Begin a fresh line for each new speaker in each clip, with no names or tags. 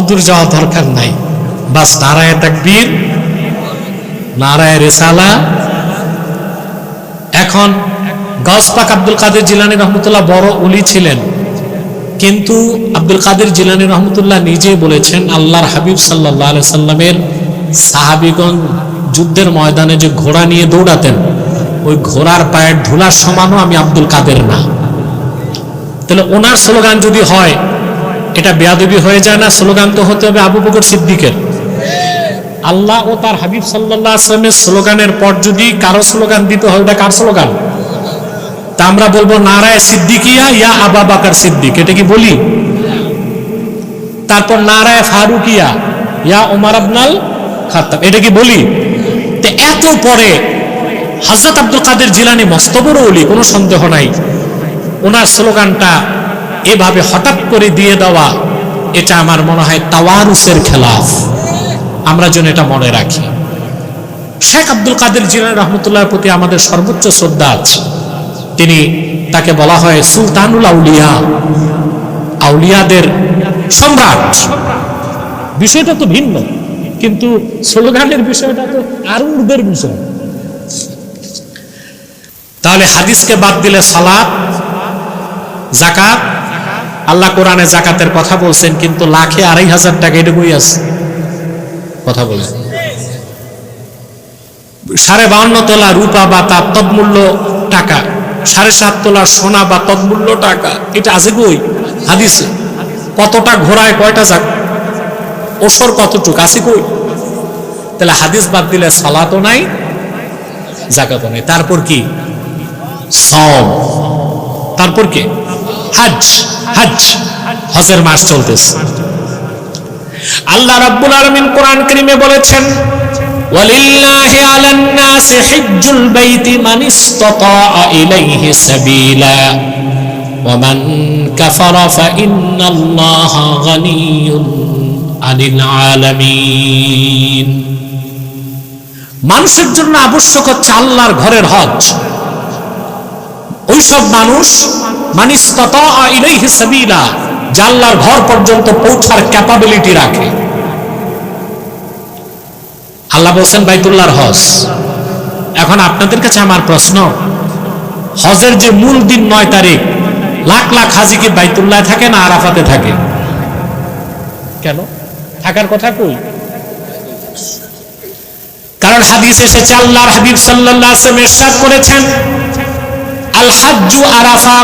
দূর যাওয়া দরকার নাই। বাস নারায় তাকবীর, নারায় রেসালা। এখন গসপাক আব্দুল কাদের জিলানি রহমতুল্লাহ বড় উলি ছিলেন। কিন্তু আব্দুল কাদের জিলানি রহমতুল্লাহ নিজে বলেছেন, আল্লাহর হাবিব সাল্লাহ সাল্লামের সাহাবিগঞ্জ যুদ্ধের ময়দানে যে ঘোড়া নিয়ে দৌড়াতেন, ওই ঘোড়ার পায়ের ধুলার সমানও আমি আব্দুল কাদের না। তাহলে ওনার স্লোগান যদি হয় এটা বেয়াদবি হয়ে যায় না, স্লোগান তো হতে হবে আবু বকর সিদ্দিকের। আল্লাহ ও তার হাবিব সাল্লাহ আসলামের স্লোগানের পর যদি কারও স্লোগান দিতে হয়, ওটা কার স্লোগান? তা আমরা বলব নারায় সিদ্দিকিয়া ইয়া আবা বাকার সিদ্দিক। এটা কি বলি? তারপর নারায় ফারুকিয়া ইয়া ওমার আবনাল খাত্তাব। এটা কি বলি? তো এত পরে হজরত আব্দুল কাদের জিলানি মস্ত বড় কোনো সন্দেহ নাই। ওনার স্লোগানটা এভাবে হঠাৎ করে দিয়ে দেওয়া, এটা আমার মনে হয় তাওয়ারুসের খেলাফ। আমরা যেন এটা মনে রাখি। শেখ আব্দুল কাদের জিলানি রহমতুল্লাহর প্রতি আমাদের সর্বোচ্চ শ্রদ্ধা আছে। তিনি তাকে বলা হয় সুলতানুল আউলিয়া। আউলিয়াদের সম্রাট। বিষয়টা তো ভিন্ন, কিন্তু স্লোগানের বিষয়টা তো আরও ঊর্ধ্বের বিষয়। তাহলে হাদিসকে বাদ দিলে সালাত জাকাত আল্লাহ কোরআনে জাকাতের কথা বলছেন, কিন্তু লাখে আড়াই হাজার টাকা এটা বই আছে? কথা বলেন। সাড়ে বাউন্ন তোলা রূপা বা তার তদমূল্য টাকা, সাড়ে সাত তোলা সোনা বা তদমূল্য টাকা, এটা আছে কই? হাদিসে। কতটা ঘোড়ায় কয়টা যাক ওসর কতটুক? আছে কই? তাহলে হাদিস বাদ দিলে সালাতও নাই, জাকাতও নাই। তারপর কি? সব তারপর কি? হাজ হাজ, হজের মাস চলতেছে। আল্লাহ রাব্বুল আলামিন কোরআন কারীমে বলেছেন, ওয়ালিল্লাহি আলান নাস হিজ্জুল বাইতি মান ইসতাতা ইলাইহি সাবিলা ওয়ামান কাফারা ফাইন্নাল্লাহা গানিয়্যুন আনিল আলামিন। মানুষের জন্য আবশ্যক হচ্ছে আল্লাহর ঘরের হজ। মানুষ ইলাইহি সাবিলা, যা আল্লাহর ঘর পর্যন্ত পৌঁছার ক্যাপাবিলিটি রাখে। আল্লাহ বলছেন, বাইতুল্লাহর হজ। এখন আপনাদের কাছে আমার প্রশ্ন, হজের যে মূল দিন নয় তারিখ, লাখ লাখ হাজি কি বাইতুল্লাহ থাকে না আরাফাতে থাকে? কেন? থাকার কথা কই? কারণ হাদিস এসেছে, আল্লাহর হাবিব ওয়াসাল্লাম করেছেন। আল হাজ্জু আরাফা।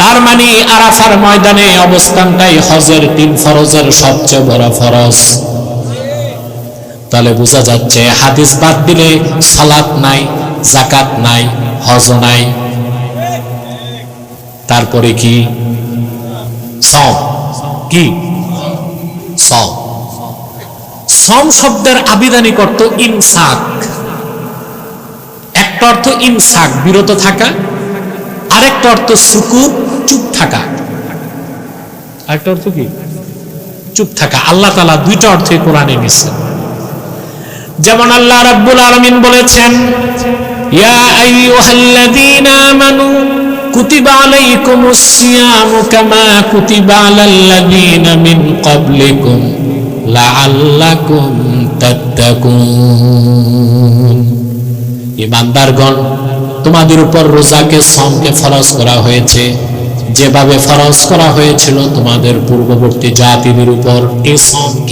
তার মানে আরাফার ময়দানে অবস্থানটাই হজের তিন ফরজের সবচেয়ে বড় ফরজ। তাহলে বোঝা যাচ্ছে, হাদিস বাদ দিলে সালাত নাই জাকাত নাই, হজ নাই। তারপরে কি? সম কি? সম সম শব্দের আবিধানিক অর্থ ইনসাক। একটা অর্থ ইনসাক বিরত থাকা। আরেকটা অর্থ সুকুর চুপ থাকা। আরেকটা অর্থ কি? চুপ থাকা। আল্লাহ তালা দুইটা অর্থে কোরআনে নিছে। যেমন আল্লাহ রাব্বুল আলামিন বলেছেন ইয়া আইয়ুহাল্লাযীনা আমানু ইমানদারগণ তোমাদের উপর রোজাকে সমকে ফরজ করা হয়েছে। যেভাবে ফরজ করা হয়েছিল তোমাদের পূর্ববর্তী জাতিদের উপর এই সম